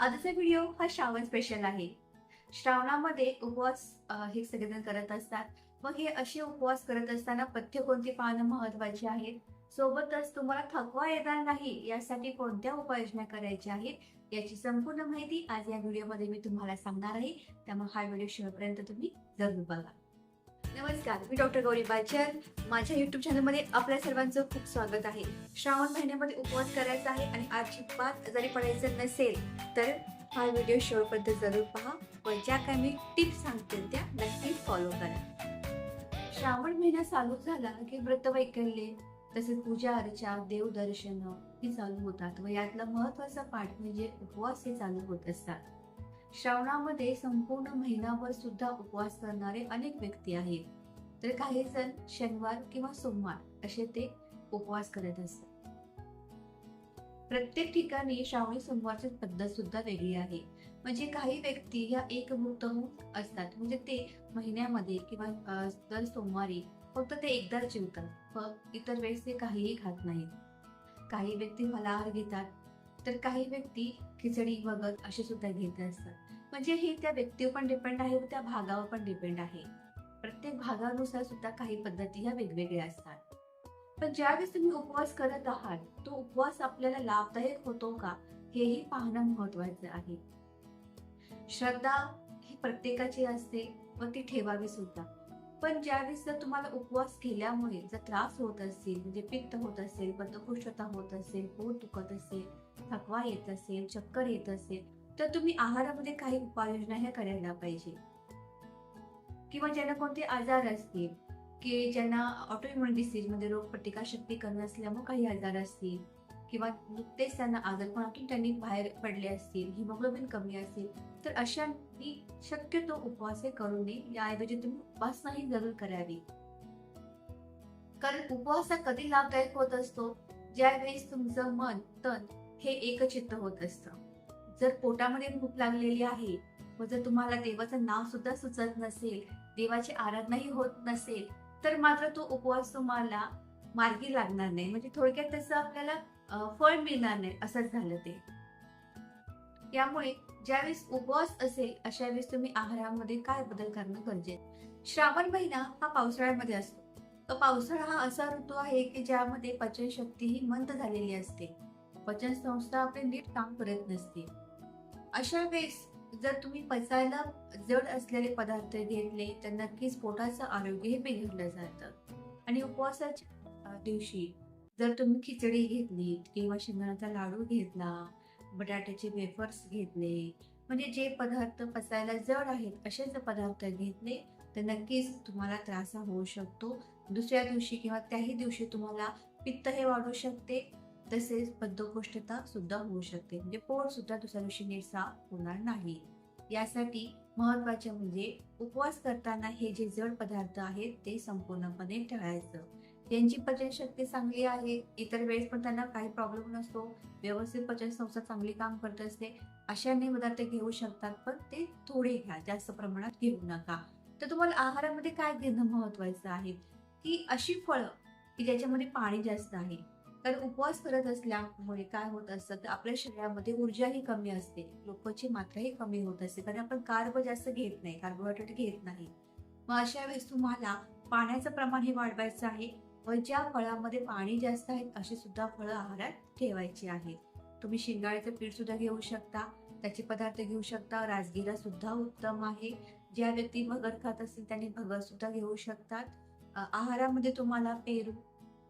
आजचा व्हिडिओ हा श्रावण स्पेशल आहे. श्रावणामध्ये उपवास हे सगळेजण करत असतात. मग हे असे उपवास करत असताना पथ्य कोणती पाहणं महत्त्वाचे आहेत सोबतच तुम्हाला थकवा येणार नाही यासाठी कोणत्या उपाययोजना करायच्या आहेत? याची संपूर्ण माहिती आज या व्हिडिओमध्ये मी तुम्हाला सांगणार आहे. त्यामुळे हा व्हिडिओ शेवटपर्यंत तुम्ही जरूर बघा. नमस्कार मी डॉक्टर गौरी बाचर माझ्या युट्यूब चॅनलमध्ये आपल्या सर्वांचं खूप स्वागत आहे. श्रावण महिन्यामध्ये उपवास करायचा आहे आणि अजिबात जरी पडायचं नसेल तर हा व्हिडिओ शेवटपर्यंत जरूर पहा. व ज्या काही मी टिप्स सांगते त्या नक्की फॉलो करा. श्रावण महिना चालू झाला की व्रतवैकल्ये तसेच पूजा अर्चा देवदर्शन ही चालू होतात. व यातला महत्त्वाचा पाठ म्हणजे उपवास हे चालू होत असतात. श्रावणामध्ये संपूर्ण महिनाभर सुद्धा उपवास करणारे अनेक व्यक्ती आहेत. तर काही जण शनिवार किंवा सोमवार असे ते उपवास करत असतात. प्रत्येक ठिकाणी श्रावणी सोमवारची पद्धत सुद्धा वेगळी आहे. म्हणजे काही व्यक्ती या एकभूत असतात. म्हणजे ते महिन्यामध्ये किंवा दर सोमवारी फक्त ते एकदाच जेवतात. व इतर वेळेस ते काहीही खात नाहीत. काही व्यक्ती फलाहार घेतात. तर काही व्यक्ती खिचडी वगैरे असे सुद्धा घेत असतात. म्हणजे हे त्या व्यक्तीवर पण डिपेंड आहे व त्या भागावर पण डिपेंड आहे. प्रत्येक भागानुसार सुद्धा काही पद्धती ह्या वेगवेगळ्या असतात. पण ज्यावेळेस तुम्ही उपवास करत आहात तो उपवास आपल्याला लाभदायक होतो का? हेही पाहणं महत्वाचं आहे. श्रद्धा ही प्रत्येकाची असते व ती ठेवावी सुद्धा. पण ज्यावेळेस जर तुम्हाला उपवास केल्यामुळे जर त्रास होत असेल म्हणजे पित्त होत असेल बद्धकोष्ठता होत असेल पोट दुखत असेल थकवा येत असेल चक्कर येत असेल तर तुम्ही आहारामध्ये काही उपाययोजना ह्या करायला पाहिजे. किंवा ज्यांना कोणते आजार असतील की ज्यांना ऑटोइम्युन डिसीज म्हणजे रोगप्रतिकार शक्ती कमी असल्यामुळे काही आजार असतील किंवा नुकतेच त्यांना आजारपणातून त्यांनी बाहेर पडले असतील हिमोग्लोबिन कमी असेल तर अशांनी शक्यतो उपवास हे करू नये. याऐवजी तुम्ही उपासनाही जरूर करावी. कारण उपवास हा कधी लाभदायक होत असतो? ज्यावेळेस तुमचं मन तन हे एकचित्त होत असतं. जर पोटामध्ये भूक लागलेली आहे व जर तुम्हाला देवाचं नाव सुद्धा सुचत नसेल देवाची आराधनाही होत नसेल तर मात्र तो उपवास तुम्हाला मार्गी लागणार नाही. म्हणजे थोडक्यात त्याचं आपल्याला फळ मिळणार नाही असंच झालं ते. त्यामुळे ज्यावेळेस उपवास असेल अशा वेळेस तुम्ही आहारामध्ये काय बदल करणं गरजेचं श्रावण महिना हा पावसाळ्यामध्ये असतो. तर पावसाळा हा असा ऋतू आहे की ज्यामध्ये पचनशक्ती ही मंद झालेली असते. पचन संस्था आपले नीट काम करत नसते. अशा वेळेस जर तुम्ही पचायला जड असलेले पदार्थ घेतले तर नक्कीच पोटाचं आरोग्य हे बिघडलं जातं. आणि उपवासाच्या दिवशी. जर तुम्ही खिचडी घेतली किंवा शेंगदाण्याचा लाडू घेतला बटाट्याचे वेफर्स घेतले म्हणजे जे पदार्थ पचायला जड आहेत असे जर पदार्थ घेतले तर नक्कीच तुम्हाला त्रास हा होऊ शकतो. दुसऱ्या दिवशी किंवा त्याही दिवशी तुम्हाला पित्त हे वाढू शकते. तसेच बद्धकोष्ठता सुद्धा होऊ शकते. म्हणजे पोट सुद्धा दुसऱ्या दिवशी नीट होणार नाही. यासाठी महत्त्वाचे म्हणजे उपवास करताना हे जे जड पदार्थ आहेत ते संपूर्णपणे टाळायचं. त्यांची पचनशक्ती चांगली आहे इतर वेळेस पण त्यांना काही प्रॉब्लेम नसतो व्यवस्थित पचन संस्था चांगली काम करत असते अशा अनेक पदार्थ घेऊ शकतात पण ते थोडे घ्या जास्त प्रमाणात घेऊ नका. तर तुम्हाला आहारामध्ये काय घेणं महत्वाचं आहे? की अशी फळं की ज्याच्यामध्ये पाणी जास्त आहे. कारण उपवास करत असल्यामुळे काय होत असतं तर आपल्या शरीरामध्ये ऊर्जाही कमी असते लोकची मात्राही कमी होत असते कारण आपण कार्ब जास्त घेत नाही कार्बोहायड्रेट घेत नाही. मग अशा वेळेस तुम्हाला पाण्याचं प्रमाण हे वाढवायचं आहे व ज्या फळामध्ये पाणी जास्त आहे अशी सुद्धा फळं आहारात ठेवायची आहेत तुम्ही शिंगाळ्याचं पीठ सुद्धा घेऊ शकता त्याचे पदार्थ घेऊ शकता राजगिरा सुद्धा उत्तम आहे. ज्या व्यक्ती भगर खात असतील त्यांनी भगर सुद्धा घेऊ शकतात. आहारामध्ये तुम्हाला पेरू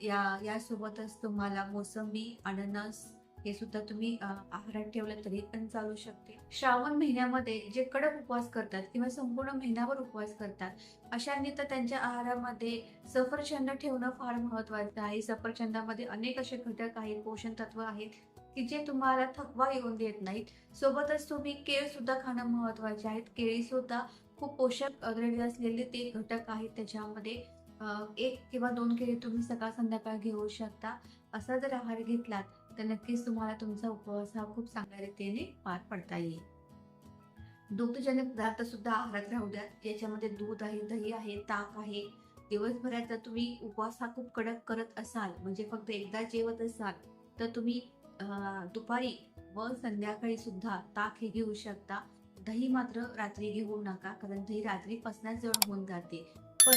या यासोबतच तुम्हाला मोसंबी अननस हे सुद्धा तुम्ही आहारात ठेवलं तरी पण चालू शकते. श्रावण महिन्यामध्ये जे कडक उपवास करतात किंवा संपूर्ण महिन्यावर उपवास करतात अशांनी तर त्यांच्या आहारामध्ये सफरचंद ठेवणं फार महत्वाचं आहे. सफरचंदामध्ये अनेक असे घटक आहेत पोषण तत्व आहेत की जे तुम्हाला थकवा येऊन देत नाहीत. सोबतच तुम्ही केळ सुद्धा खाणं महत्त्वाचे आहेत. केळी सुद्धा खूप पोषक द्रव्य असलेले ते घटक आहेत त्याच्यामध्ये. एक किंवा दोन केळी तुम्ही सकाळ संध्याकाळ घेऊ शकता. असा जर आहार घेतलात तर नक्कीच तुम्हाला तुमचा उपवास हा खूप चांगल्या रीतीने पार पडता येईल. दुग्धजन्य पदार्थ सुद्धा आहारात राहू द्यात याच्यामध्ये दूध आहे दही आहे ताक आहे. दिवसभरात जर तुम्ही उपवास हा खूप कडक करत असाल म्हणजे फक्त एकदा जेवत असाल तर तुम्ही दुपारी व संध्याकाळी सुद्धा ताक हे घेऊ शकता. दही मात्र रात्री घेऊ नका कारण दही रात्री जड होऊन जाते पण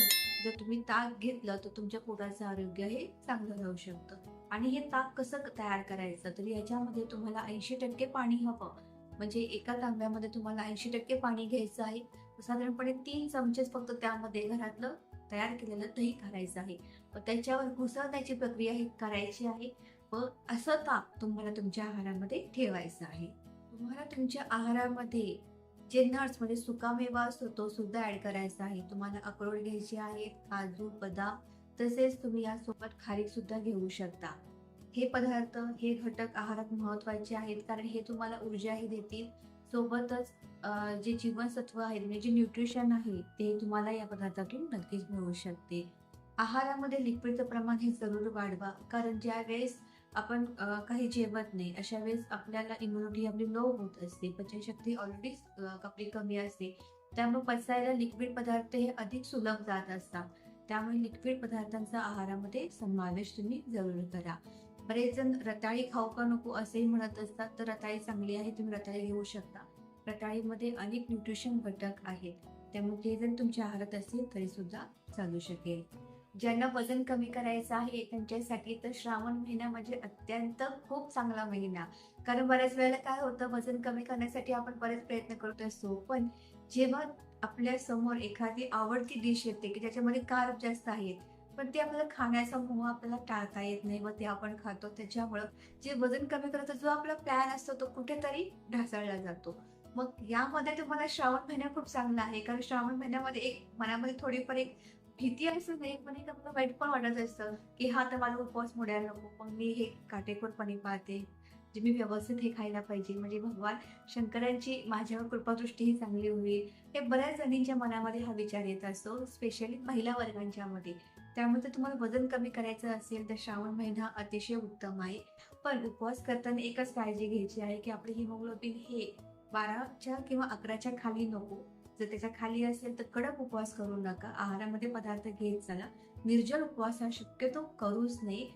जर तुम्ही ताक घेतलं तर तुमच्या पोटाचं आरोग्य हे चांगलं राहू शकतं. आणि हे ताक कसं तयार करायचं? तर याच्यामध्ये तुम्हाला ऐंशी टक्के पाणी हवं. म्हणजे एका तांब्यामध्ये तुम्हाला ऐंशी टक्के पाणी घ्यायचं आहे. साधारणपणे तीन चमचेच फक्त त्यामध्ये घरातलं तयार केलेलं दही घालायचं आहे. व त्याच्यावर घुसळण्याची प्रक्रिया ही करायची आहे. व असं ताक तुम्हाला तुमच्या आहारामध्ये ठेवायचं आहे. तुम्हाला तुमच्या आहारामध्ये जे नट्स म्हणजे सुकामेवा असतो तो सुद्धा ऍड करायचा आहे. तुम्हाला अक्रोड घ्यायचे आहेत काजू बदाम तसेच तुम्ही यासोबत खारीक सुद्धा घेऊ शकता. हे पदार्थ हे घटक आहारात महत्त्वाचे आहेत कारण हे तुम्हाला ऊर्जाही देतील. सोबतच जे जीवनसत्व आहेत म्हणजे जे न्यूट्रिशन आहे ते तुम्हाला या पदार्थातून नक्कीच मिळू शकते. आहारामध्ये लिक्विडचं प्रमाण हे जरूर वाढवा कारण ज्या वेळेस आपण काही जेवत नाही अशा वेळेस आपल्याला इम्युनिटी आपली लो होत असते पचनशक्ती ऑलरेडी आपली कमी असते. त्यामुळे पचायला लिक्विड पदार्थ हे अधिक सुलभ जात असतात. त्यामुळे लिक्विड पदार्थांचा आहारामध्ये समावेश तुम्ही जरूर करा. बरेच जण रताळी खाऊ का नको असेही म्हणत असतात तर रताळी चांगली आहे तुम्ही रताळी घेऊ शकता. रताळीमध्ये अनेक न्यूट्रिशन घटक आहेत. त्यामुळे ते जर तुमच्या आहारात असेल तरी सुद्धा चालू शकेल. ज्यांना वजन कमी करायचं आहे त्यांच्यासाठी तर श्रावण महिना म्हणजे अत्यंत खूप चांगला महिना. कारण बऱ्याच वेळेला काय होतं वजन कमी करण्यासाठी आपण बरेच प्रयत्न करत असतो. पण जेव्हा आपल्यासमोर एखादी आवडती डिश येते की ज्याच्यामध्ये कार्ब जास्त आहेत पण ते आपल्याला खाण्याचा मोह आपल्याला टाळता येत नाही व ते आपण खातो. त्याच्यामुळं जे वजन कमी करतो जो आपला प्लॅन असतो तो कुठेतरी ढासळला जातो. मग यामध्ये तुम्हाला श्रावण महिना खूप चांगला आहे. कारण श्रावण महिन्यामध्ये एक मनामध्ये थोडीफार एक भीती असं नाही पण एक आपलं वाईट पण वाटत असतं की हा तर माझा उपवास मोडायला नको पण मी हे काटेकोरपणे पाहते जे मी व्यवस्थित हे खायला पाहिजे म्हणजे भगवान शंकरांची माझ्यावर कृपादृष्टी ही चांगली होईल. हे बऱ्याच जणींच्या मनामध्ये हा विचार येत असतो स्पेशली महिला वर्गांच्या मध्ये. त्यामध्ये तुम्हाला वजन कमी करायचं असेल तर श्रावण महिना अतिशय उत्तम आहे. पण उपवास करताना एकच काळजी घ्यायची आहे की आपले हिमोग्लोबिन हे बाराच्या किंवा अकराच्या खाली नको. जर त्याच्याखाली असेल तर कडक उपवास करू नका. आहारामध्ये पदार्थ घेत चला. निर्जल उपवास हा शक्यतो करूच नाही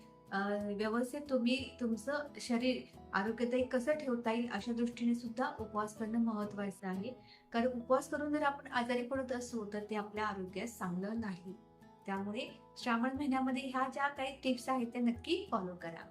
व्यवस्थित तुम्ही तुमचं शरीर आरोग्यदायी कसं ठेवता येईल अशा दृष्टीने सुद्धा उपवास करणं महत्वाचं आहे. कारण उपवास करून जर आपण आजारी पडत असू तर ते आपल्या आरोग्यास चांगलं नाही. त्यामुळे श्रावण महिन्यामध्ये ह्या ज्या काही टिप्स आहेत त्या नक्की फॉलो करा.